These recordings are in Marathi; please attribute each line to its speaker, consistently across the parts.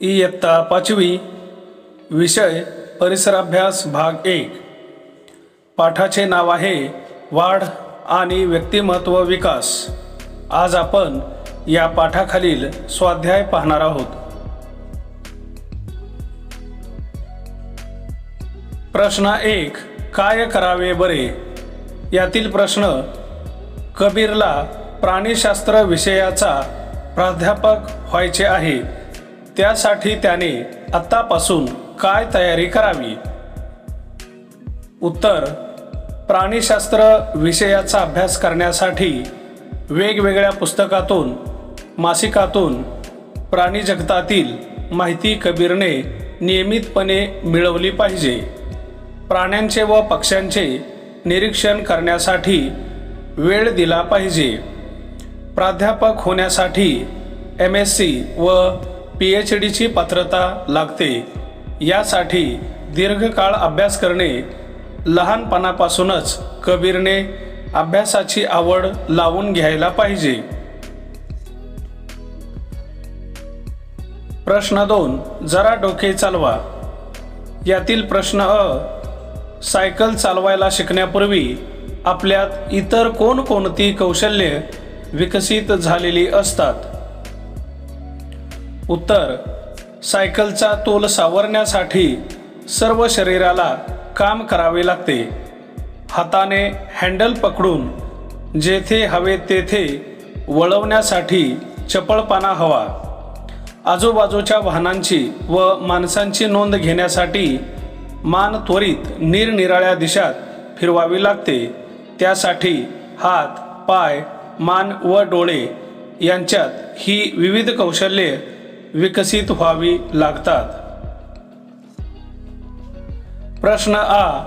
Speaker 1: इयत्ता पाचवी विषय परिसराभ्यास भाग एक. पाठाचे नाव आहे वाढ आणि व्यक्तिमत्व विकास. आज आपण या पाठाखालील स्वाध्याय पाहणार आहोत. प्रश्न एक काय करावे बरे? यातील प्रश्न कबीरला प्राणीशास्त्र विषयाचा प्राध्यापक व्हायचे आहे. त्यासाठी त्याने आत्तापासून काय तयारी करावी? उत्तर प्राणीशास्त्र विषयाचा अभ्यास करण्यासाठी वेगवेगळ्या पुस्तकातून मासिकातून प्राणी जगतातील माहिती कबीरने नियमितपणे मिळवली पाहिजे. प्राण्यांचे व पक्ष्यांचे निरीक्षण करण्यासाठी वेळ दिला पाहिजे. प्राध्यापक होण्यासाठी एम एस सी व पी एच डीची पात्रता लागते. यासाठी दीर्घकाळ अभ्यास करणे लहानपणापासूनच कबीरने अभ्यासाची आवड लावून घ्यायला पाहिजे. प्रश्न दोन जरा डोके चालवा. यातील प्रश्न अ सायकल चालवायला शिकण्यापूर्वी आपल्यात इतर कोणकोणती कौशल्ये विकसित झालेली असतात? उत्तर सायकलचा तोल सावरण्यासाठी सर्व शरीराला काम करावे लागते. हाताने हँडल पकडून जेथे हवे तेथे वळवण्यासाठी चपळपणा हवा. आजूबाजूच्या वाहनांची व माणसांची नोंद घेण्यासाठी मान त्वरित निरनिराळ्या दिशात फिरवावी लागते. त्यासाठी हात पाय मान व डोळे यांच्यात ही विविध कौशल्ये विकसित व्हावी लागतात. प्रश्न आ.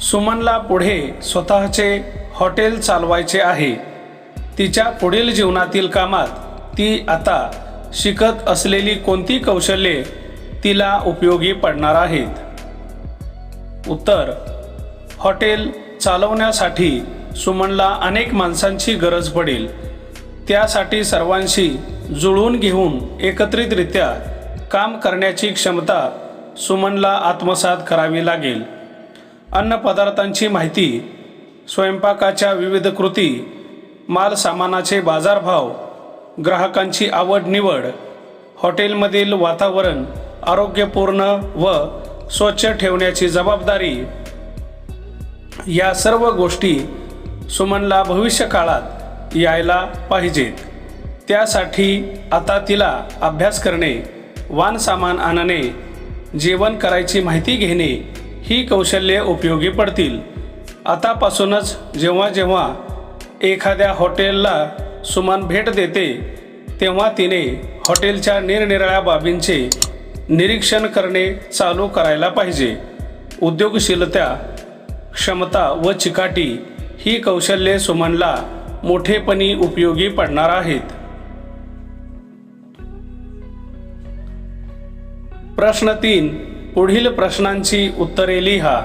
Speaker 1: सुमनला पुढे स्वतःचे हॉटेल चालवायचे आहे. तिच्या पुढील जीवनातील कामात ती आता शिकत असलेली कोणती कौशल्ये तिला उपयोगी पडणार आहेत? उत्तर. हॉटेल चालवण्यासाठी सुमनला अनेक माणसांची गरज पडेल. त्यासाठी सर्वांशी जुळवून घेऊन एकत्रितरित्या काम करण्याची क्षमता सुमनला आत्मसात करावी लागेल. अन्नपदार्थांची माहिती स्वयंपाकाच्या विविध कृती मालसामानाचे बाजारभाव ग्राहकांची आवड निवड हॉटेलमधील वातावरण आरोग्यपूर्ण व स्वच्छ ठेवण्याची जबाबदारी या सर्व गोष्टी सुमनला भविष्य काळात यायला पाहिजेत. त्यासाठी आता तिला अभ्यास करणे वान सामान आणणे जेवण करायची माहिती घेणे ही कौशल्ये उपयोगी पडतील. आतापासूनच जेव्हा जेव्हा एखाद्या हॉटेलला सुमन भेट देते तेव्हा तिने हॉटेलच्या निरनिराळ्या बाबींचे निरीक्षण करणे चालू करायला पाहिजे. उद्योगशीलता क्षमता व चिकाटी ही कौशल्ये सुमनला मोठेपणी उपयोगी पडणार आहेत. प्रश्न तीन पुढील प्रश्नांची उत्तरे लिहा.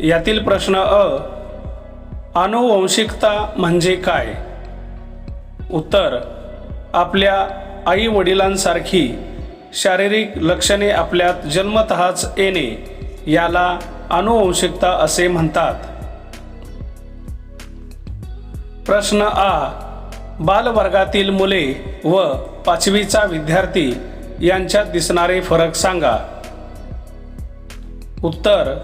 Speaker 1: यातील प्रश्न अ आनुवंशिकता म्हणजे काय? उत्तर आपल्या आई वडिलांसारखी शारीरिक लक्षणे आपल्यात जन्मतःच येणे याला अनुवंशिकता असे म्हणतात. प्रश्न आ. बालवर्गातील मुले व पाचवीचा विद्यार्थी यांच्यात दिसणारे फरक सांगा. उत्तर.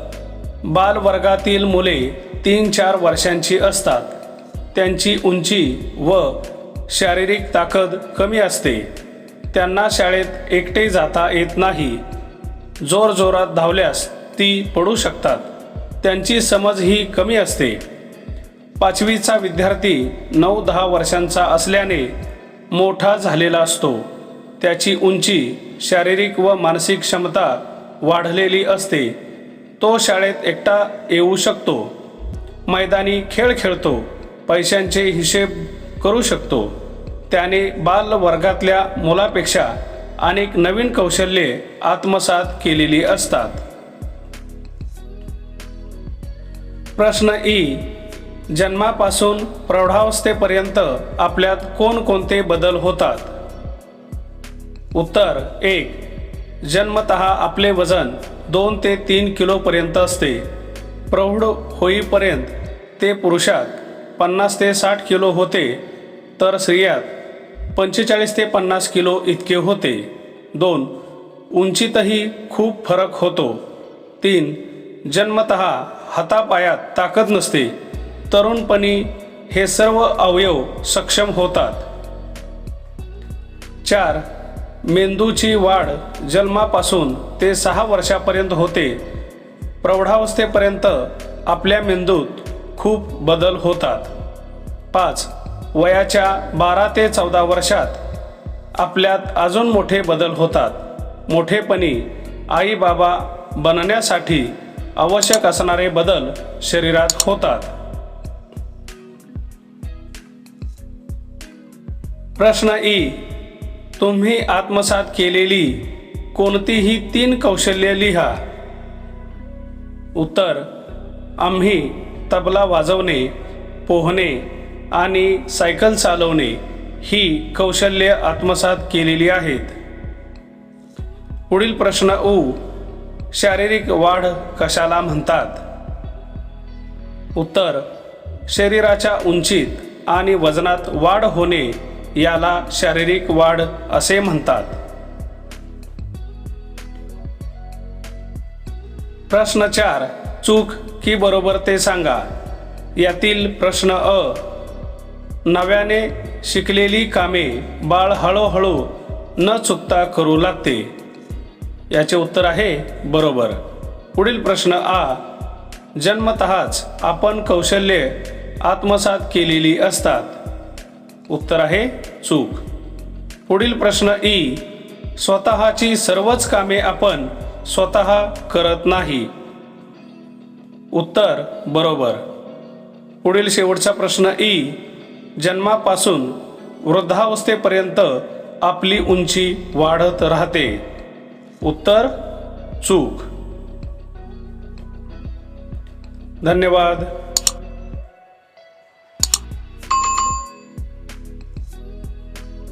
Speaker 1: बालवर्गातील मुले तीन चार वर्षांची असतात. त्यांची उंची व शारीरिक ताकद कमी असते. त्यांना शाळेत एकटे जाता येत नाही. जोरजोरात धावल्यास ती पडू शकतात. त्यांची समज ही कमी असते. पाचवीचा विद्यार्थी नऊ दहा वर्षांचा असल्याने मोठा झालेला असतो. त्याची उंची शारीरिक व मानसिक क्षमता वाढलेली असते. तो शाळेत एकटा येऊ शकतो. मैदानी खेळ खेळतो. पैशांचे हिशेब करू शकतो. त्याने बाल वर्गातल्या मुलापेक्षा अनेक नवीन कौशल्ये आत्मसात केलेली असतात. प्रश्न ई. जन्मापासून प्रौढावस्थेपर्यंत आपल्यात कोणकोणते बदल होतात? उत्तर एक. जन्मत आपले वजन दोन ते तीन किलोपर्यंत असते. प्रौढ होईपर्यंत ते पुरुषात पन्नास ते साठ किलो होते तर स्त्रियात पंचेचाळीस ते पन्नास किलो इतके होते. दोन. उंचीतही खूप फरक होतो. तीन. जन्मत हातापायात ताकद नसते. तरुणपणी हे सर्व अवयव सक्षम होतात. चार मेंदूची वाढ जन्मापासून ते सहा वर्षापर्यंत होते. प्रौढावस्थेपर्यंत आपल्या मेंदूत खूप बदल होतात. पाच वयाच्या बारा ते चौदा वर्षात आपल्यात अजून मोठे बदल होतात. मोठेपणी आई बाबा बनण्यासाठी आवश्यक असणारे बदल शरीरात होतात. प्रश्न ई. तुम्ही आत्मसात केलेली कोणतीही तीन कौशल्य लिहा. उत्तर. आम्ही तबला वाजवणे पोहणे आणि सायकल चालवणे ही कौशल्य आत्मसात केलेली आहेत. पुढील प्रश्न उ. शारीरिक वाढ कशाला म्हणतात? उत्तर शरीराच्या उंचीत आणि वजनात वाढ होणे याला शारीरिक वाढ असे म्हणतात. प्रश्न चार चूक की बरोबर ते सांगा. यातील प्रश्न अ नव्याने शिकलेली कामे बाळ हळूहळू न चुकता करू लागते. याचे उत्तर आहे बरोबर. पुढील प्रश्न आ. जन्मतःच आपण कौशल्ये आत्मसात केलेली असतात. उत्तर आहे चूक. पुढील प्रश्न ई. स्वतःची सर्वच कामे आपण स्वतः करत नाही. उत्तर बरोबर. पुढील शेवटचा प्रश्न ई. जन्मापासून वृद्धावस्थेपर्यंत आपली उंची वाढत राहते. उत्तर चूक. धन्यवाद.